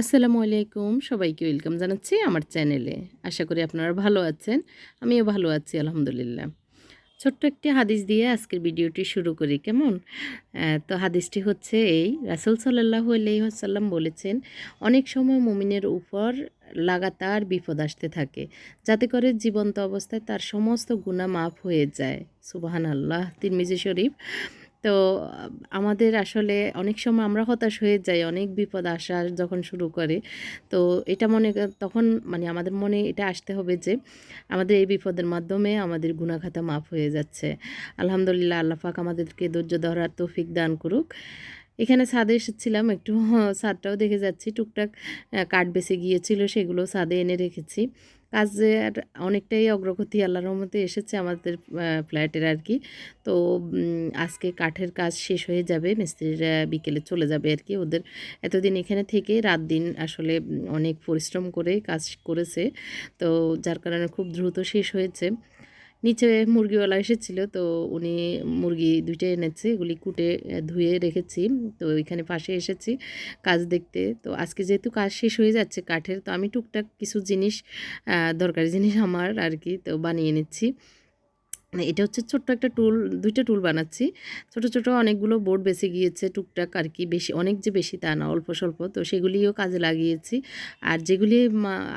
আসসালামু আলাইকুম। সবাইকে ওয়েলকাম জানাচ্ছি আমার চ্যানেলে। আশা করি আপনারা ভালো আছেন, আমিও ভালো আছি, আলহামদুলিল্লাহ। ছোট্ট একটি হাদিস দিয়ে আজকের ভিডিওটি শুরু করি, কেমন? তো হাদিসটি হচ্ছে এই, রাসুল সাল্লাহ আসাল্লাম বলেছেন, অনেক সময় মুমিনের উপর লাগাতার বিপদ আসতে থাকে, যাতে করে জীবন্ত অবস্থায় তার সমস্ত গুণা মাফ হয়ে যায়। সুবাহান আল্লাহ তিরমিজি শরীফ তো, আমাদের আসলে অনেক সময় আমরা হতাশ হয়ে যাই, অনেক বিপদ আসা যখন শুরু করে। তো, এটা মনে তখন মানে আমাদের মনে এটা আসতে হবে যে, আমাদের এই বিপদের মাধ্যমে আমাদের গুণাখাতা মাফ হয়ে যাচ্ছে। আলহামদুলিল্লাহ, আল্লাহ পাক আমাদেরকে ধৈর্য ধরার তৌফিক দান করুক। এখানে ছাদে এসেছিলাম, একটু ছাদটাও দেখে যাচ্ছি। টুকটাক কাঠ বেঁচে গিয়েছিল, সেগুলো ছাদে এনে রেখেছি। কাজের অনেকটাই অগ্রগতি আল্লাহর রহমতে এসেছে আমাদের ফ্ল্যাটের আর কি তো আজকে কাঠের কাজ শেষ হয়ে যাবে, মিস্ত্রিরা বিকেলে চলে যাবে আর কি ওদের। এতদিন এখানে থেকে রাত দিন আসলে অনেক পরিশ্রম করে কাজ করেছে। তো, যার কারণে খুব দ্রুত শেষ হয়েছে। নিচে মুরগিওয়ালা এসেছিল, তো উনি মুরগি দুইটা এনেছে, এগুলি কুটে ধুয়ে রেখেছি, তো ওইখানে পাশে এসেছি কাজ দেখতে। তো আজকে যেহেতু কাজ শেষ হয়ে যাচ্ছে কাঠের, তো আমি টুকটাক কিছু জিনিস দরকারি জিনিস আমার আর কি, তো বানিয়ে নিচ্ছি। এটা হচ্ছে ছোট্ট একটা টুল, দুইটা টুল বানাচ্ছি। ছোট ছোট অনেকগুলো বোর্ড বেঁচে গিয়েছে, টুকটাক আর কি, বেশি, অনেক যে বেশি তা না, অল্প স্বল্প। তো সেগুলিও কাজে লাগিয়েছি। আর যেগুলি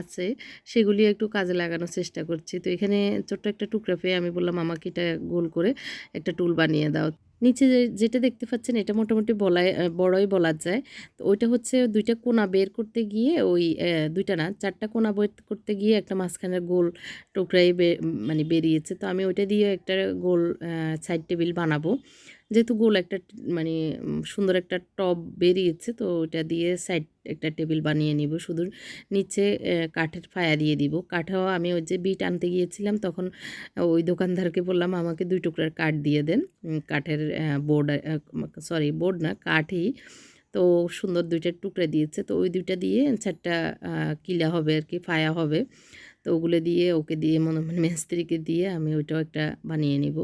আছে সেগুলি একটু কাজে লাগানোর চেষ্টা করছি। তো এখানে ছোট্ট একটা টুকরা পেয়ে আমি বললাম, আমাকে এটা গোল করে একটা টুল বানিয়ে দাও। নিচে যেটা দেখতে পাচ্ছেন এটা মোটামুটি বলাই বড়ই বলা যায়। তো ওইটা হচ্ছে দুইটা কোনা বের করতে গিয়ে ওই দুইটা না, চারটা কোনা বের করতে গিয়ে একটা মাঝখানের গোল টুকরাই মানে বেরিয়েছে। তো আমি ওইটা দিয়ে একটা গোল সাইড টেবিল বানাবো। যেহেতু গোল একটা মানে সুন্দর একটা টব বেরিয়েছে, তো ওইটা দিয়ে সাইড একটা টেবিল বানিয়ে নিব। শুধু নিচে কাঠের ফায়া দিয়ে দিব। কাঠও আমি ওই যে বিট আনতে গিয়েছিলাম, তখন ওই দোকানদারকে বললাম, আমাকে দুই টুকরার কাঠ দিয়ে দেন। কাঠের বোর্ড সরি, বোর্ড না, কাঠই। তো সুন্দর দুইটা টুকরা দিয়েছে, তো ওই দুইটা দিয়ে চারটা কিলা হবে আর কি, ফায়া হবে। তো ওগুলো দিয়ে, ওকে দিয়ে মনে মানে মিস্ত্রিকে দিয়ে আমি ওইটাও একটা বানিয়ে নিব।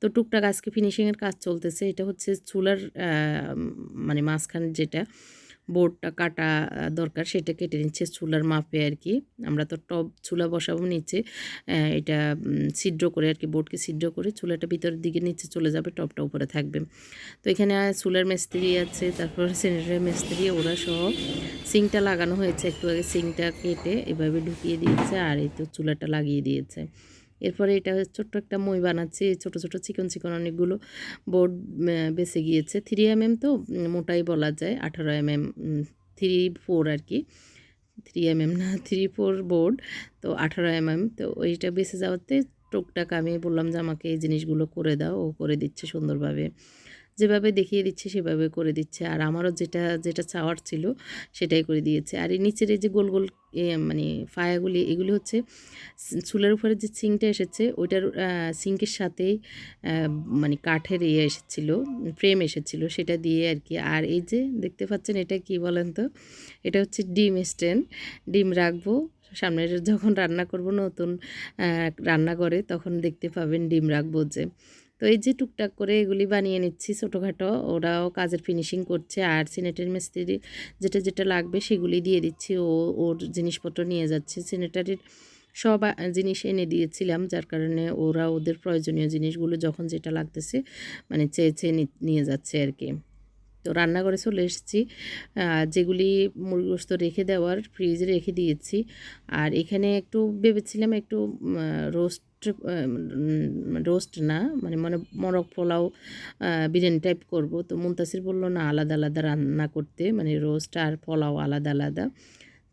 তো টুকটাক আজকে ফিনিশিংয়ের কাজ চলতেছে। এটা হচ্ছে চুলার মানে মাঝখানে যেটা বোর্ডটা কাটা দরকার, সেটা কেটে নিচ্ছে চুলার মাপে আর কি আমরা তো টপ চুলা বসাবো নিচে এটা ছিদ্র করে আর কি বোর্ডকে ছিদ্র করে চুলাটা ভিতরের দিকে নিচে চলে যাবে টপটা উপরে থাকবে। তো এখানে চুলার মিস্ত্রি আছে, তারপর স্যানিটারি মিস্ত্রি, ওরা সহ সিংটা লাগানো হয়েছে। একটু আগে সিংটা কেটে এভাবে ঢুকিয়ে দিয়েছে, আর এই তো চুলাটা লাগিয়ে দিয়েছে। এরপরে এটা ছোট্ট একটা মই বানাচ্ছি ছোট ছোট চিকন চিকন অনেকগুলো বোর্ড বেঁচে গিয়েছে। থ্রি এম এম তো মোটাই বলা যায়, আঠারো এম এম থ্রি ফোর আর কি। থ্রি এম এম না থ্রি ফোর বোর্ড তো আঠারো এম এম তো ওইটা বেঁচে যাওয়াতে টুকটাক আমি বললাম যে আমাকে এই জিনিসগুলো করে দাও, ও করে দিচ্ছে সুন্দরভাবে। যেভাবে দেখিয়ে দিচ্ছে সেভাবে করে দিচ্ছে। আর আমারও যেটা যেটা চাওয়ার ছিল সেটাই করে দিয়েছে। আর এই নিচের এই যে গোল গোল মানে ফায়াগুলি এগুলি হচ্ছে চুলের উপরে যে সিংটা এসেছে ওইটার সিঙ্কের আহ, মানে কাঠের ইয়ে এসেছিল ফ্রেম এসেছিল সেটা দিয়ে আর কি। আর এই যে দেখতে পাচ্ছেন এটা কি বলেন তো? এটা হচ্ছে ডিম স্ট্যান্ড ডিম রাখব সামনে যখন রান্না করব নতুন রান্নাঘরে তখন দেখতে পাবেন ডিম রাখব যে। তো এই যে টুকটাক করে এগুলি বানিয়ে নিচ্ছি ছোটোখাটো, ওরাও কাজের ফিনিশিং করছে আর সিনেটারি মিস্ত্রি যেটা যেটা লাগবে সেগুলি দিয়ে দিচ্ছি। ও, ওর জিনিসপত্র নিয়ে যাচ্ছে। সিনেটারির সব জিনিস এনে দিয়েছিলাম, যার কারণে ওরা ওদের প্রয়োজনীয় জিনিসগুলো যখন যেটা লাগতেছে মানে চেয়ে চেয়ে নিয়ে যাচ্ছে আর কি। তো রান্নাঘরে চলে এসেছি। যেগুলি মুরগোস্ত রেখে দেওয়ার ফ্রিজে রেখে দিয়েছি। আর এখানে একটু ভেবেছিলাম একটু রোস্ট রোস্ট না মানে মানে মরক পোলাও বিরিয়ানি টাইপ করব। তো মুন্তাসির বলল, না, আলাদা আলাদা রান্না করতে। মানে রোস্ট আর পোলাও আলাদা আলাদা।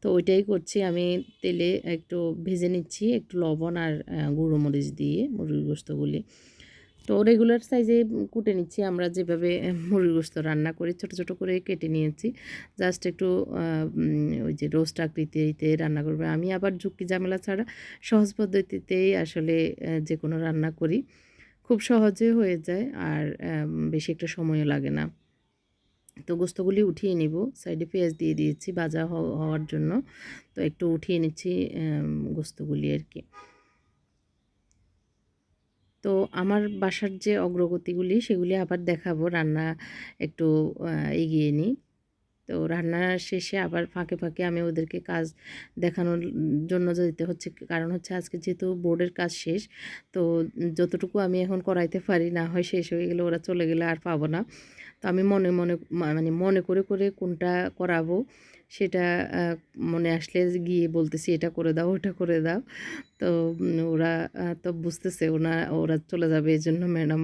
তো ওইটাই করছি। আমি তেলে একটু ভেজে নিচ্ছি, একটু লবণ আর গুঁড়ো মরিচ দিয়ে, মুরগির গোস্তগুলি তো রেগুলার সাইজে কুটে নিচ্ছি। আমরা যেভাবে মুরগির গোস্ত রান্না করি, ছোট ছোট করে কেটে নিয়েছি। জাস্ট একটু ওই যে রোস্ট আকৃতিতে রান্না করবে। আমি আবার ঝুঁকি ঝামেলা ছাড়া সহজ পদ্ধতিতেই আসলে যে কোনো রান্না করি। খুব সহজে হয়ে যায় আর বেশি একটা সময়ও লাগে না। তো গোস্তগুলি উঠিয়ে নিব। সাইডে পেঁয়াজ দিয়ে দিয়েছি হও- হওয়ার জন্য। তো একটু উঠিয়ে নিচ্ছি গোস্তগুলি আর কি। তো আমার বাসার যে অগ্রগতিগুলি সেগুলি আবার দেখাবো, রান্না একটু এগিয়ে নিই। তো রান্না শেষে আবার ফাঁকে ফাঁকে আমি ওদেরকে কাজ দেখানোর জন্য যেতে হচ্ছে, কারণ হচ্ছে আজকে যেহেতু বোর্ডের কাজ শেষ, তো যতটুকু আমি এখন করাইতে পারি না হয় শেষ হয়ে গেলে ওরা চলে গেলে আর পাবো না। তো আমি মনে মনে মানে মনে করে করে কোনটা করাবো সেটা মনে আসলে গিয়ে বলতেছি, এটা করে দাও, ওটা করে দাও। তো ওরা তো বুঝতেছে, ওনা, ওরা চলে যাবে এই জন্য ম্যাডাম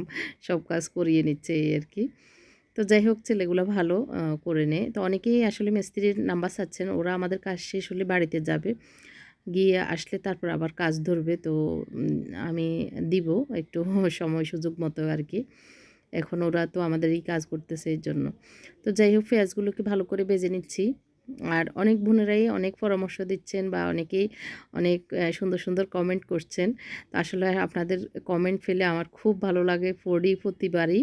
সব কাজ করিয়ে নিচ্ছে এই আর কি। তো যাই হোক, ছেলেগুলো ভালো করে নেয়। তো অনেকেই আসলে মিস্ত্রির নাম্বার চাচ্ছেন, ওরা আমাদের কাজ শেষ হলে বাড়িতে যাবে। গিয়ে আসলে তারপর আবার কাজ ধরবে, তো আমি দিব একটু সময় সুযোগ মতো আর কি। এখন ওরা তো আমাদের এই কাজ করতেছে এই জন্য তো যাই হোক, পেঁয়াজগুলোকে ভালো করে বেজে নিচ্ছি। আর অনেক বোনেরাই অনেক পরামর্শ দিচ্ছেন বা অনেকেই অনেক সুন্দর সুন্দর কমেন্ট করছেন। আসলে আপনাদের কমেন্ট ফেলে আমার খুব ভালো লাগে, পড়ি প্রতিবারই।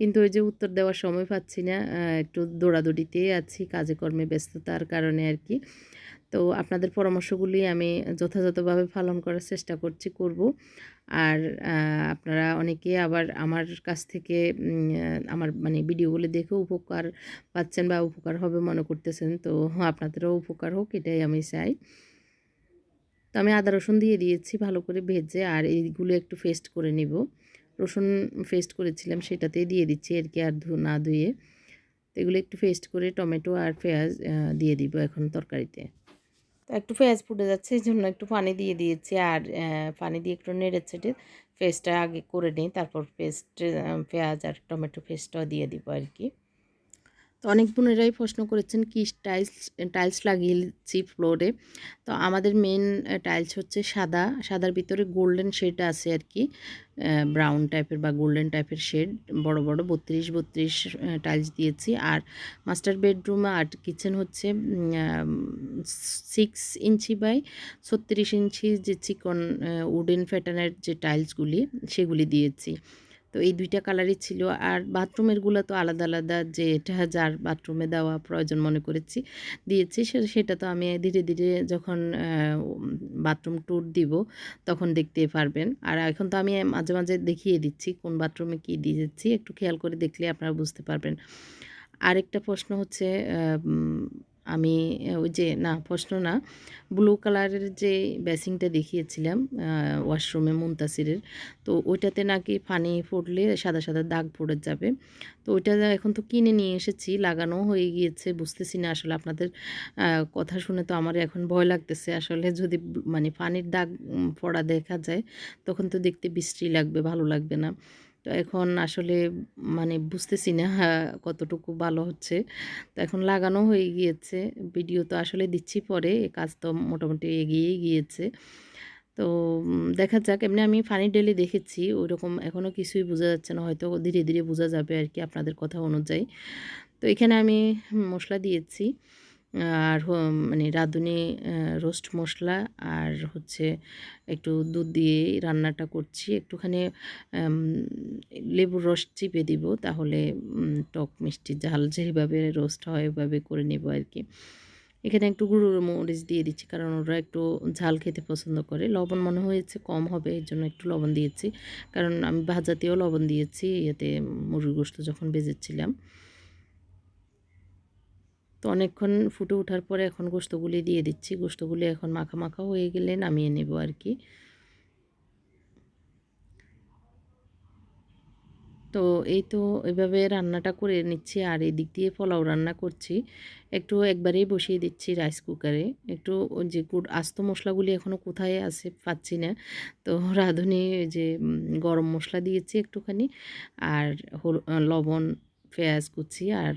কিন্তু ওই যে উত্তর দেওয়ার সময় পাচ্ছি না একটু দৌড়াদৌড়িতেই আছি, কাজে কর্মে ব্যস্ততার কারণে আর কি। তো আপনাদের পরামর্শগুলি আমি যথাযথভাবে পালন করার চেষ্টা করছি, করব। আর আপনারা অনেকে আবার আমার কাছ থেকে আমার মানে ভিডিওগুলো দেখে উপকার পাচ্ছেন বা উপকার হবে মনে করতেছেন, তো আপনাদেরও উপকার হোক, এটাই আমি চাই। তো আমি আদা, রসুন দিয়ে দিয়েছি ভালো করে ভেজে, আর এইগুলো একটু ফেস্ট করে নিব। রসুন ফেস্ট করেছিলাম, সেটাতেই দিয়ে দিচ্ছি আর কি, আর ধু, না ধুয়ে। তো এগুলো একটু ফেস্ট করে টমেটো আর পেঁয়াজ দিয়ে দিব এখন তরকারিতে। তো একটু ফেস ফুটে যাচ্ছে এই জন্য একটু পানি দিয়ে দিয়েছি। আর পানি দিয়ে একটু নেড়ে ছেটে পেস্টটা আগে করে নিই, তারপর ফেস্ট পেঁয়াজ আর টমেটো পেস্টটাও দিয়ে দিব আর কি তো অনেক বোনেরাই প্রশ্ন করেছেন, কি টাইলস টাইলস লাগিয়েছি ফ্লোরে? তো আমাদের মেন টাইলস হচ্ছে সাদা, সাদার ভিতরে গোল্ডেন শেড আছে আর কি ব্রাউন টাইপের বা গোল্ডেন টাইপের শেড, বড় বড়, বত্রিশ বত্রিশ টাইলস দিয়েছি। আর মাস্টার বেডরুম আর কিচেন হচ্ছে সিক্স ইঞ্চি বাই ছত্রিশ ইঞ্চি যে চিকন উডেন প্যাটার্নের যে টাইলসগুলি, সেগুলি দিয়েছি। তো এই দুইটা কালারই ছিল। আর বাথরুমেরগুলো তো আলাদা আলাদা যে এটা যার বাথরুমে দেওয়া প্রয়োজন মনে করেছি, দিয়েছি সেটা তো আমি ধীরে ধীরে যখন বাথরুম ট্যুর দিব, তখন দেখতে পারবেন। আর এখন তো আমি মাঝে মাঝে দেখিয়ে দিচ্ছি কোন বাথরুমে কী দিয়েছি, একটু খেয়াল করে দেখলে আপনারা বুঝতে পারবেন। আরেকটা প্রশ্ন হচ্ছে আমি ওই যে, না, প্রশ্ন না ব্লু কালারের যে বেসিংটা দেখিয়েছিলাম ওয়াশরুমে মুনতাসিরের, তো ওইটাতে নাকি পানি পড়লে সাদা সাদা দাগ পড়ে যাবে। তো ওইটা এখন তো কিনে নিয়ে এসেছি লাগানো হয়ে গিয়েছে, বুঝতেছি না আসলে আপনাদের কথা শুনে তো আমার এখন ভয় লাগতেছে। আসলে যদি মানে পানির দাগ পড়া দেখা যায়, তখন তো দেখতে বিশ্রী লাগবে, ভালো লাগবে না। তো এখন আসলে মানে বুঝতেছি না কতটুকু ভালো হচ্ছে। তো এখন লাগানো হয়ে গিয়েছে। ভিডিও তো আসলে দিচ্ছি পরে কাজ তো মোটামুটি এগিয়েই গিয়েছে। তো দেখা যাক, এমনি আমি ফানি ডেলি দেখেছি, ওইরকম এখনও কিছুই বোঝা যাচ্ছে না, হয়তো ধীরে ধীরে বোঝা যাবে আর কি আপনাদের কথা অনুযায়ী। তো এখানে আমি মশলা দিয়েছি। আর মানে রাঁধুনি রোস্ট মশলা আর হচ্ছে একটু দুধ দিয়ে রান্নাটা করছি। একটুখানি লেবুর রস চিপে দিব তাহলে টক মিষ্টি ঝাল যেভাবে রোস্ট হয় ওইভাবে করে নেব আর কি এখানে একটু গুঁড়ো মরিচ দিয়ে দিচ্ছি কারণ ওরা একটু ঝাল খেতে পছন্দ করে। লবণ মনে হয়েছে কম হবে, এর জন্য একটু লবণ দিয়েছি। কারণ আমি ভাজাতেও লবণ দিয়েছি ইয়েতে মুরগির গোস্ত যখন ভেজেছিলাম। তো অনেকক্ষণ ফুটে ওঠার পরে এখন গোস্তগুলি দিয়ে দিচ্ছি। গোস্তগুলি এখন মাখা মাখা হয়ে গেলে নামিয়ে নেব আর কি। তো এই তো এভাবে রান্নাটা করে নিচ্ছি আর এই দিক দিয়ে পোলাও রান্না করছি। একটু একবারেই বসিয়ে দিচ্ছি রাইস কুকারে একটু যে গুড়, আস্ত মশলাগুলি এখনও কোথায় আছে পাচ্ছি না। তো রাঁধুনি যে গরম মশলা দিয়েছি একটুখানি। আর হল- লবণ পেঁয়াজ কুচি আর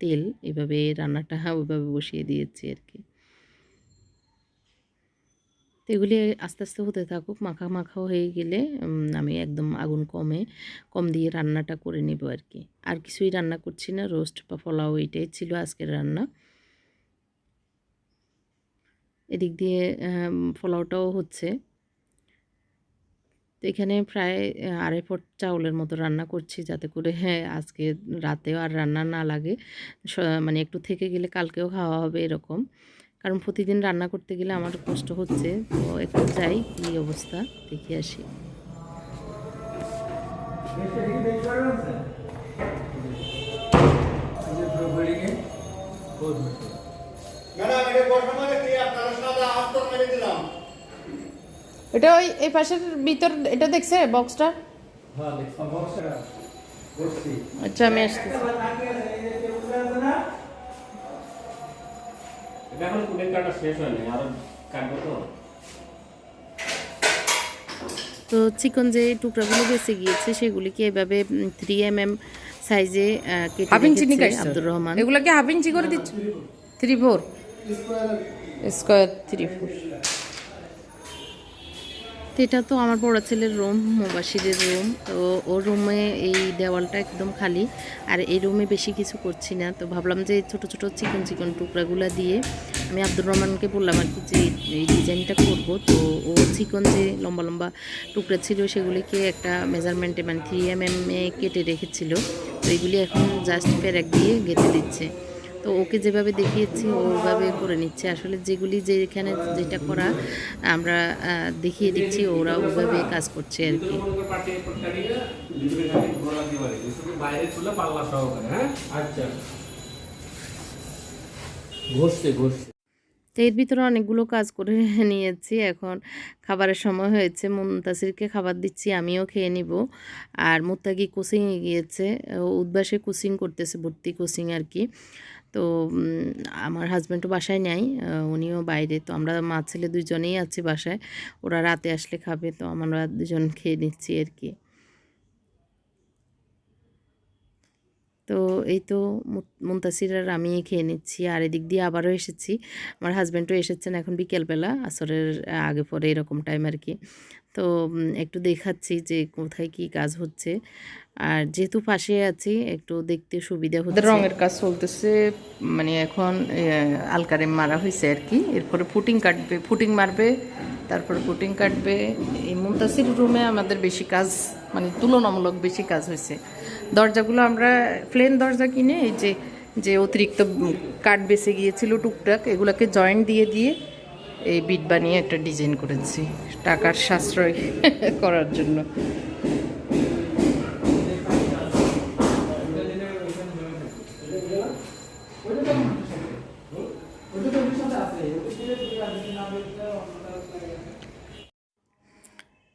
তেল এভাবে রান্নাটা ওইভাবে বসিয়ে দিয়েছি আর কি। তো এগুলি আস্তে আস্তে হতে থাকুক, মাখা মাখা হয়ে গেলে আমি একদম আগুন কমে, কম দিয়ে রান্নাটা করে নেব আর কি। আর কিছুই রান্না করছি না, রোস্ট বা পোলাও এইটাই ছিল আজকের রান্না। এদিক দিয়ে পোলাওটাও হচ্ছে। তো এখানে প্রায় আড়াই পট চাউলের মতো রান্না করছি যাতে করে হ্যাঁ আজকে রাতেও আর রান্না না লাগে। মানে একটু থেকে গেলে কালকেও খাওয়া হবে এরকম। কারণ প্রতিদিন রান্না করতে গেলে আমার কষ্ট হচ্ছে। তো একটু যাই, কী অবস্থা? দেখে আসি। আপনারা সাদা আস্তর মেরে দিলাম। এটা ওই এই পাশের ভিতর এটা দেখছে বক্সটা হ্যাঁ দেখছি বক্সটা করছি আচ্ছা আমি আসতেছি। এখন কুলের কাটা শেষ হয়নি আরও কাটবো তো। তো চিকন যে টুকরাগুলো বেঁচে গিয়েছে সেগুলিকে এভাবে থ্রি এম এম সাইজে কেটে হাফ ইঞ্চি আব্দুর রহমান? এগুলা কি হাফ ইঞ্চি করে দিচ্ছ? Three four square three four এটা তো আমার বড় ছেলের রুম মুবাসিরের রুম তো ওর রুমে এই দেওয়ালটা একদম খালি। আর এই রুমে বেশি কিছু করছি না। তো ভাবলাম যে ছোট ছোট চিকন চিকন টুকরাগুলো দিয়ে আমি আব্দুর রহমানকে বললাম আর কি যে এই ডিজাইনটা করব। তো ও চিকন যে লম্বা লম্বা টুকরা ছিল সেগুলিকে একটা মেজারমেন্টে মানে থ্রি এম এম এ কেটে রেখেছিল। তো এগুলি এখন জাস্ট প্যারাক দিয়ে গেঁথে দিচ্ছে। তো ওকে যেভাবে দেখিয়েছি ওভাবে করে নিচ্ছে। আসলে যেগুলি যেখানে যেটা করা আমরা দেখিয়ে দিচ্ছি ওরা ওভাবে কাজ করছে আর কি। ঘষছে ঘষছে। তো এর ভিতরে অনেকগুলো কাজ করে নিয়েছি। এখন খাবারের সময় হয়েছে মুমতাসিরকে খাবার দিচ্ছি আমিও খেয়ে নিব। আর মুত্তাকি কোচিংয়ে গিয়েছে ও উদ্বাসে কোচিং করতেছে ভর্তি কোচিং আর কি। তো আমার হাজব্যান্ডও বাসায় নেয় উনিও বাইরে। তো আমরা মা ছেলে দুজনেই আছি বাসায়। ওরা রাতে আসলে খাবে, তো আমরা দুজন খেয়ে নিচ্ছি আর কি। তো এই তো মুন্তাসির আর আমি খেয়ে নিচ্ছি। আর এদিক দিয়ে আবারও এসেছি। আমার হাজব্যান্ডও এসেছেন এখন বিকেলবেলা আসরের আগে পরে এরকম টাইম আর কি। তো একটু দেখাচ্ছি যে কোথায় কি কাজ হচ্ছে। আর যেহেতু পাশে আছি একটু দেখতে সুবিধা হচ্ছে। রঙের কাজ চলতেছে মানে এখন আলকারে মারা হয়েছে আর কি। এরপরে ফুটিং কাটবে ফুটিং মারবে তারপরে ফুটিং কাটবে। এই মুমতাসির রুমে আমাদের বেশি কাজ মানে তুলনামূলক বেশি কাজ হয়েছে দরজাগুলো আমরা প্লেন দরজা কিনে এই যে যে অতিরিক্ত কাঠ বেসে গিয়েছিল টুকটাক, এগুলোকে জয়েন্ট দিয়ে দিয়ে এই বিট বানিয়ে একটা ডিজাইন করেছি। টাকার সাশ্রয় করার জন্য।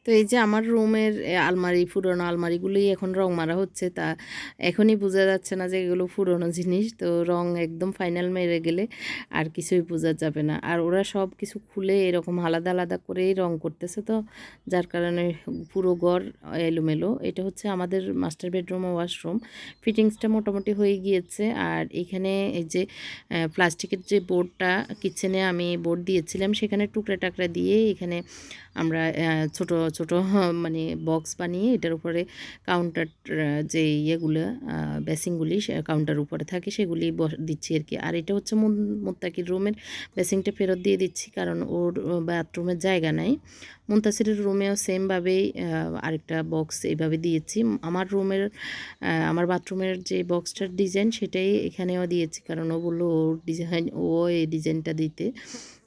তো এই যে আমার রুমের আলমারি, পুরনো আলমারিগুলোই এখন রং মারা হচ্ছে। তা এখনই বোঝা যাচ্ছে না যে এগুলো পুরনো জিনিস। তো রং একদম ফাইনাল মেরে গেলে আর কিছুই বোঝা যাবে না। আর ওরা সব কিছু খুলে এরকম আলাদা আলাদা করেই রং করতেছে তো। যার কারণে পুরো ঘর এলোমেলো। এটা হচ্ছে আমাদের মাস্টার বেডরুম ওয়াশরুম। ফিটিংসটা মোটামুটি হয়ে গিয়েছে। আর এখানে এই যে প্লাস্টিকের যে বোর্ডটা, কিচেনে আমি বোর্ড দিয়েছিলাম। সেখানে টুকরা টাকরা দিয়ে এখানে আমরা ছোট ছোট মানে বক্স বানিয়ে এটার উপরে কাউন্টার যে ইয়েগুলো বেসিংগুলি কাউন্টার উপরে থাকে, সেগুলি দিচ্ছি আর কি। আর এটা হচ্ছে মুত্তাকির রুমের বেসিংটা ফেরত দিয়ে দিচ্ছি, কারণ ওর বাথরুমের জায়গা নাই। মুন্তাসিরের রুমেও সেমভাবেই আরেকটা বক্স এইভাবে দিয়েছি। আমার রুমের আমার বাথরুমের যে বক্সটার ডিজাইন সেটাই এখানেও দিয়েছি, কারণ ও বলল ওর ডিজাইন ও এই ডিজাইনটা দিতে।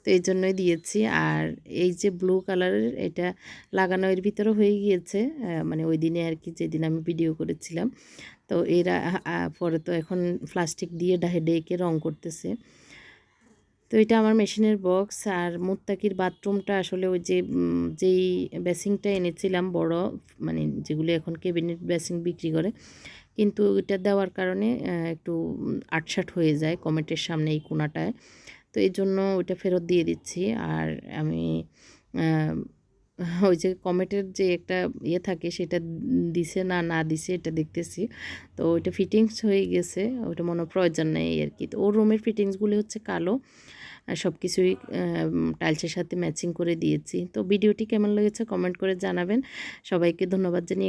তো এই জন্যই দিয়েছি। আর এই যে ব্লু কালারের এটা লাগানো এর ভিতরে হয়ে গিয়েছে মানে ওই দিনে আর কি যেদিন আমি ভিডিও করেছিলাম। তো এরা পরে তো এখন প্লাস্টিক দিয়ে ডাহে ডেকে রং করতেছে। তো এটা আমার মেশিনের বক্স আর মুত্তাকির বাথরুমটা আসলে ওই যে যেই বেসিংটা এনেছিলাম বড় মানে যেগুলো এখন কেবিনেট বেসিং বিক্রি করে, কিন্তু এটা দেওয়ার কারণে একটু আটসাট হয়ে যায় কমেটের সামনে এই কোনাটায়। তো এই জন্য ওইটা ফেরত দিয়ে দিচ্ছি। আর আমি ওই যে কমেটের যে একটা ইয়ে থাকে সেটা দিছে না না দিছে এটা দেখতেছি। তো ওইটা ফিটিংস হয়ে গেছে, ওইটা মনে প্রয়োজন নেই আর কি। তো ওর রুমের ফিটিংসগুলি হচ্ছে কালো সব কিছুই টাইলসের সাথে ম্যাচিং করে দিয়েছি। তো ভিডিওটি কেমন লেগেছে কমেন্ট করে জানাবেন। সবাইকে ধন্যবাদ জানিয়ে